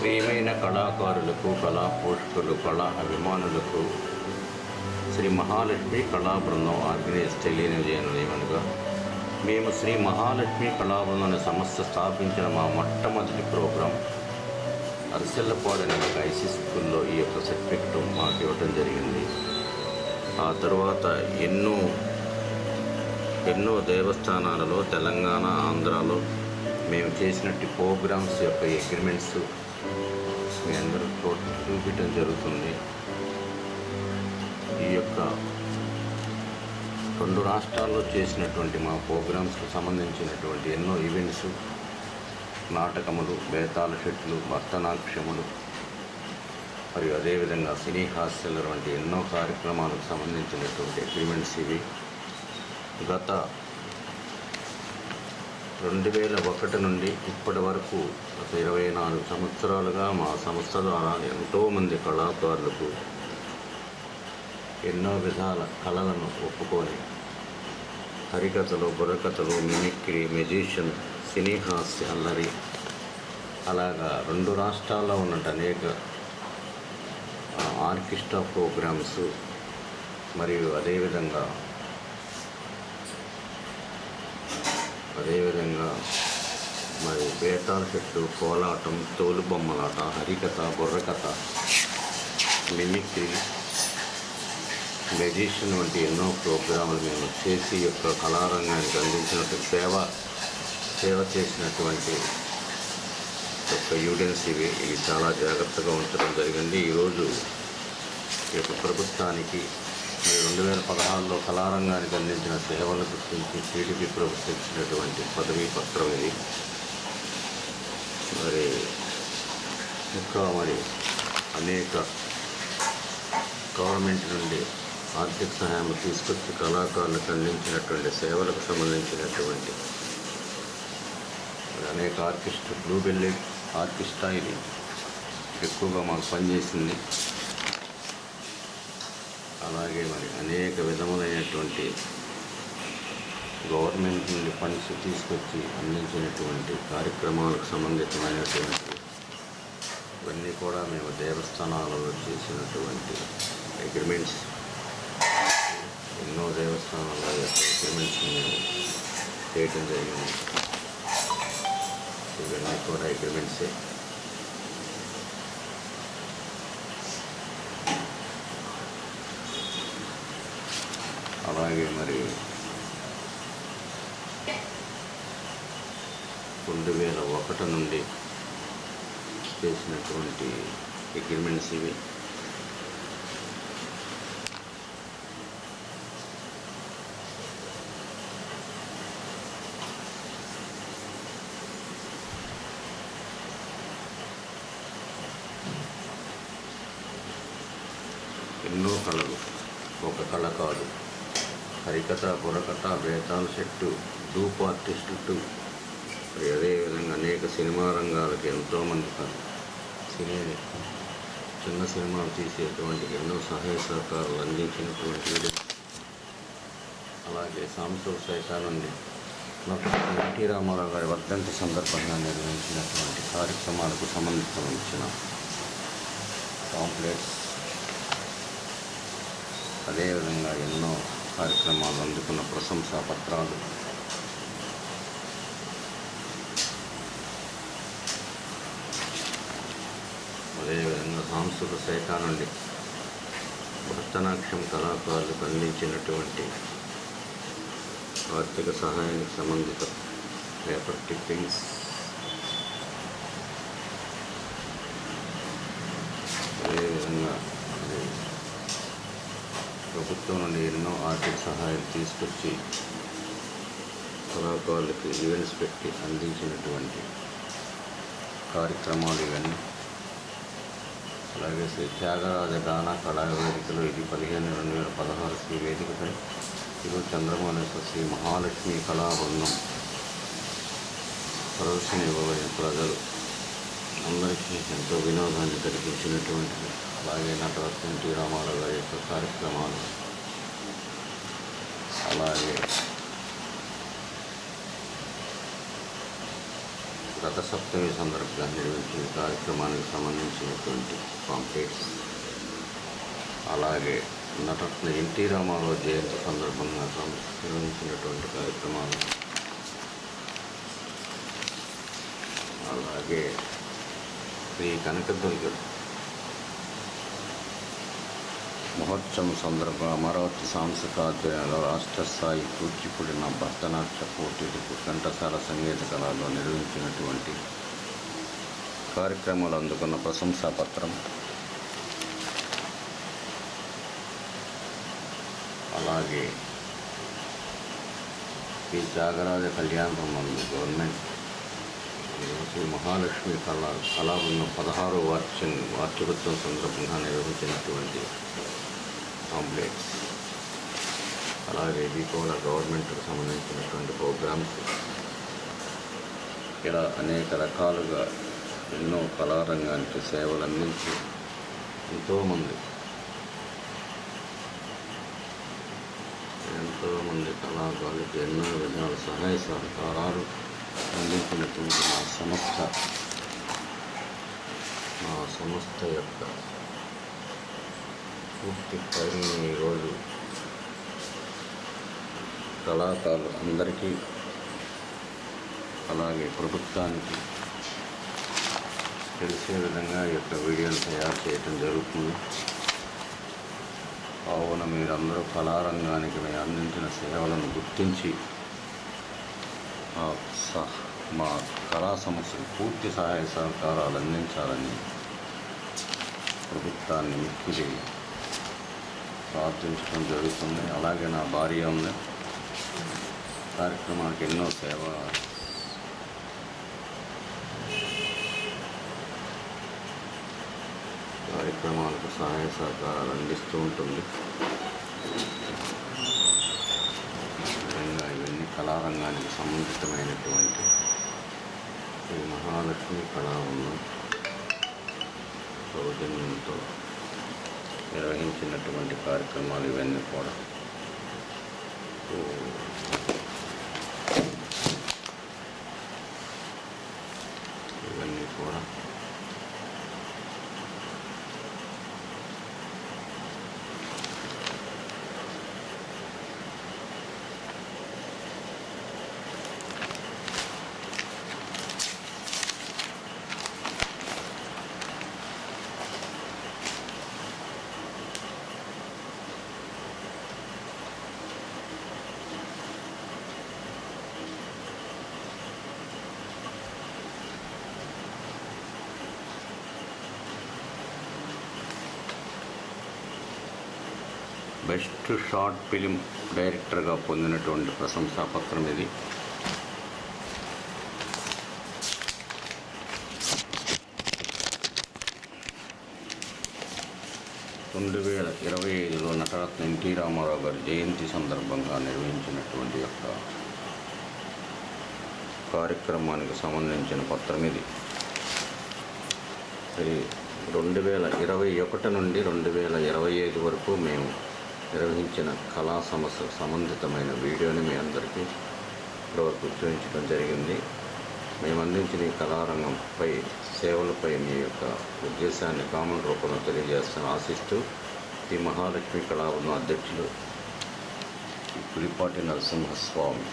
ప్రియమైన కళాకారులకు కళా పోషకులు కళా అభిమానులకు శ్రీ మహాలక్ష్మి కళా బృందం ఆర్గనైజ్ తెలియజేయనుగా మేము శ్రీ మహాలక్ష్మి కళా బృందాన్ని సంస్థ స్థాపించిన మా మొట్టమొదటి ప్రోగ్రాం అరిసెల్లపాడు అనే ఒక ఐసీ స్కూల్లో ఈ యొక్క సర్టిఫికెట్ మాకు ఇవ్వటం జరిగింది. ఆ తర్వాత ఎన్నో ఎన్నో దేవస్థానాలలో తెలంగాణ ఆంధ్రాలో మేము చేసినట్టు ప్రోగ్రామ్స్ యొక్క అగ్రిమెంట్స్ మీ అందరూ చూపించడం జరుగుతుంది. ఈ యొక్క రెండు రాష్ట్రాల్లో చేసినటువంటి మా ప్రోగ్రామ్స్కి సంబంధించినటువంటి ఎన్నో ఈవెంట్స్ నాటకములు బేతాల షెట్లు భర్తనాట్యములు మరియు అదేవిధంగా సినీ హాస్టల్ వంటి ఎన్నో కార్యక్రమాలకు సంబంధించినటువంటి అగ్రిమెంట్స్ ఇవి. గత రెండు వేల ఒకటి నుండి ఇప్పటి వరకు గత ఇరవై నాలుగు సంవత్సరాలుగా మా సంస్థ ద్వారా ఎంతోమంది కళాకారులకు ఎన్నో విధాల కళలను ఒప్పుకొని హరికథలు బుర్రకథలు మిమిక్రీ మెజిషియన్ సినీ హాస్య అల్లరి అలాగా రెండు రాష్ట్రాల్లో ఉన్నట్టు అనేక ఆర్కెస్ట్రా ప్రోగ్రామ్స్ మరియు అదేవిధంగా అదేవిధంగా మరి బేతాల చెట్టు కోలాటం తోలుబొమ్మలాట హరికథ బుర్రకథ మిమిక్రీ మెజిషియన్ వంటి ఎన్నో ప్రోగ్రాములు మేము చేసి యొక్క కళారంగానికి అందించినట్టు సేవ సేవ చేసినటువంటి యొక్క యూడెన్స్ ఇవి. ఇవి చాలా జాగ్రత్తగా ఉంచడం జరిగింది. ఈరోజు ఈ యొక్క ప్రభుత్వానికి మరి రెండు వేల పదహారులో కళారంగానికి అందించిన సేవలు గుర్తించి టీడీపీ ప్రభుత్వం ఇచ్చినటువంటి పదవీ పత్రం ఇది. మరి ఇంకా మరి అనేక గవర్నమెంట్ నుండి ఆర్థిక సహాయం తీసుకొచ్చి కళాకారులకు అందించినటువంటి సేవలకు సంబంధించినటువంటి అనేక ఆర్కిస్ట్ బ్లూ బెల్లెట్ ఆర్కెస్ట్రా ఇది. ఎక్కువగా మాకు పనిచేసింది. అలాగే మరి అనేక విధములైనటువంటి గవర్నమెంట్ నుండి ఫండ్స్ తీసుకొచ్చి అందించినటువంటి కార్యక్రమాలకు సంబంధితమైనటువంటి ఇవన్నీ కూడా మేము దేవస్థానాలలో చేసినటువంటి అగ్రిమెంట్స్ ఎన్నో దేవస్థానాల యొక్క అగ్రిమెంట్స్ మేము చేయటం జరిగింది. ఇవన్నీ కూడా అగ్రిమెంట్సే అలాగే మరి రెండు వేల ఒకటి నుండి చేసినటువంటి అగ్రిమెంట్స్ ఇవి. ఎన్నో కళలు ఒక కళ కాదు. హరికథ బుర్రకథ బేతాల చెట్టు డూప్ ఆర్టిస్టులు మరి అదేవిధంగా అనేక సినిమా రంగాలకు ఎంతోమంది సినీ చిన్న సినిమాలు తీసేటువంటి ఎన్నో సహాయ సహకారాలు అందించినటువంటి అలాగే సాంస్కృతిక శాఖ నుండి ఎన్టీ రామారావు గారి వర్ధంతి సందర్భంగా నిర్వహించినటువంటి కార్యక్రమాలకు సంబంధించిన కాంప్లెక్స్. అదేవిధంగా ఎన్నో కార్యక్రమాలు అందుకున్న ప్రశంసా పత్రాలు. అదేవిధంగా సాంస్కృతిక శాఖ నుండి భరతనాట్యం కళాకారులకు అందించినటువంటి ఆర్థిక సహాయానికి సంబంధిత పేపర్ టిప్పింగ్స్ అదేవిధంగా మరి ప్రభుత్వం నుండి ఎన్నో ఆర్థిక సహాయాలు తీసుకొచ్చి కళాకారులకు ఈవెంట్స్ పెట్టి అందించినటువంటి కార్యక్రమాలు ఇవన్నీ. అలాగే శ్రీ త్యాగరాజ గాన కళా వేదికలు ఇది పదిహేను రెండు వేల పదహారు శ్రీ వేదికపై ఈరోజు చంద్రమౌళేశ్వర శ్రీ మహాలక్ష్మి కళాబృందం ప్రదర్శన ఇవ్వబడిన ప్రజలు అందరికీ ఎంతో వినోదాన్ని కలిగించినటువంటిది. అలాగే నటరత్న ఎన్టీ రామారావు గారి యొక్క కార్యక్రమాలు. అలాగే గత సప్తమి సందర్భంగా నిర్వహించిన కార్యక్రమానికి సంబంధించినటువంటి పాంప్లెట్స్ అలాగే నటరత్న ఎన్టీ రామారావు జయంతి సందర్భంగా నిర్వహించినటువంటి కార్యక్రమాలు. అలాగే శ్రీ కనకదుర్గ మహోత్సవం సందర్భంగా అమరావతి సాంస్కృతిక ఆధ్వర్యంలో రాష్ట్ర స్థాయి కూచిపూడిన భరతనాట్య పోటీలకు ఘంటసాల సంగీత కళలో నిర్వహించినటువంటి కార్యక్రమాలు అందుకున్న ప్రశంసా పత్రం. అలాగే ఈ త్యాగరాజ కళ్యాణ మంది గవర్నమెంట్ శ్రీ మహాలక్ష్మి కళా కళాబృందం పదహారో వార్షిక వార్షికోత్సవం సందర్భంగా నిర్వహించినటువంటి కాంప్లెక్స్ అలాగే ఇది కూడా గవర్నమెంట్కి సంబంధించినటువంటి ప్రోగ్రామ్స్ ఇలా అనేక రకాలుగా ఎన్నో కళారంగానికి సేవలు అందించి ఎంతోమంది ఎంతోమంది కళాకారులకు ఎన్నో విధాల సహాయ సహకారాలు అందించినటువంటి మా సంస్థ. మా సంస్థ యొక్క పూర్తి పైన ఈరోజు కళాకారులు అందరికీ అలాగే ప్రభుత్వానికి తెలిసే విధంగా ఈ యొక్క వీడియోలు తయారు చేయడం జరుగుతుంది. కావున మీరందరూ కళారంగానికి మేము అందించిన సేవలను గుర్తించి ఆ సహ మా కళా సమస్యకు పూర్తి సహాయ సహకారాలు అందించాలని ప్రభుత్వాన్ని మిక్కిలి ప్రార్థించడం జరుగుతుంది. అలాగే నా భార్య ఉంది. కార్యక్రమానికి ఎన్నో సేవ కార్యక్రమాలకు సహాయ సహకారాలు అందిస్తూ ఉంటుంది. విధంగా ఇవన్నీ కళారంగానికి సంబంధితమైనటువంటి శ్రీ మహాలక్ష్మి ఉన్న సౌజన్యంతో నిర్వహించినటువంటి కార్యక్రమాలు ఇవన్నీ కూడా సో, ఇవన్నీ కూడా బెస్ట్ షార్ట్ ఫిలిం డైరెక్టర్గా పొందినటువంటి ప్రశంసా పత్రం ఇది. రెండు వేల ఇరవై ఐదులో నటరత్న ఎన్టీ రామారావు గారి జయంతి సందర్భంగా నిర్వహించినటువంటి యొక్క కార్యక్రమానికి సంబంధించిన పత్రం ఇది. రెండు వేల ఇరవై ఒకటి నుండి రెండు వేల ఇరవై ఐదు వరకు మేము నిర్వహించిన కళా సమస్య సంబంధితమైన వీడియోని మీ అందరికీ ఇప్పటివరకు చూపించడం జరిగింది. మేము అందించిన ఈ కళారంగంపై సేవలపై మీ యొక్క ఉద్దేశాన్ని కామన్ రూపంలో తెలియజేస్తాను ఆశిస్తూ ఈ మహాలక్ష్మి కళాబృందం అధ్యక్షులు పులిపాటి నరసింహస్వామి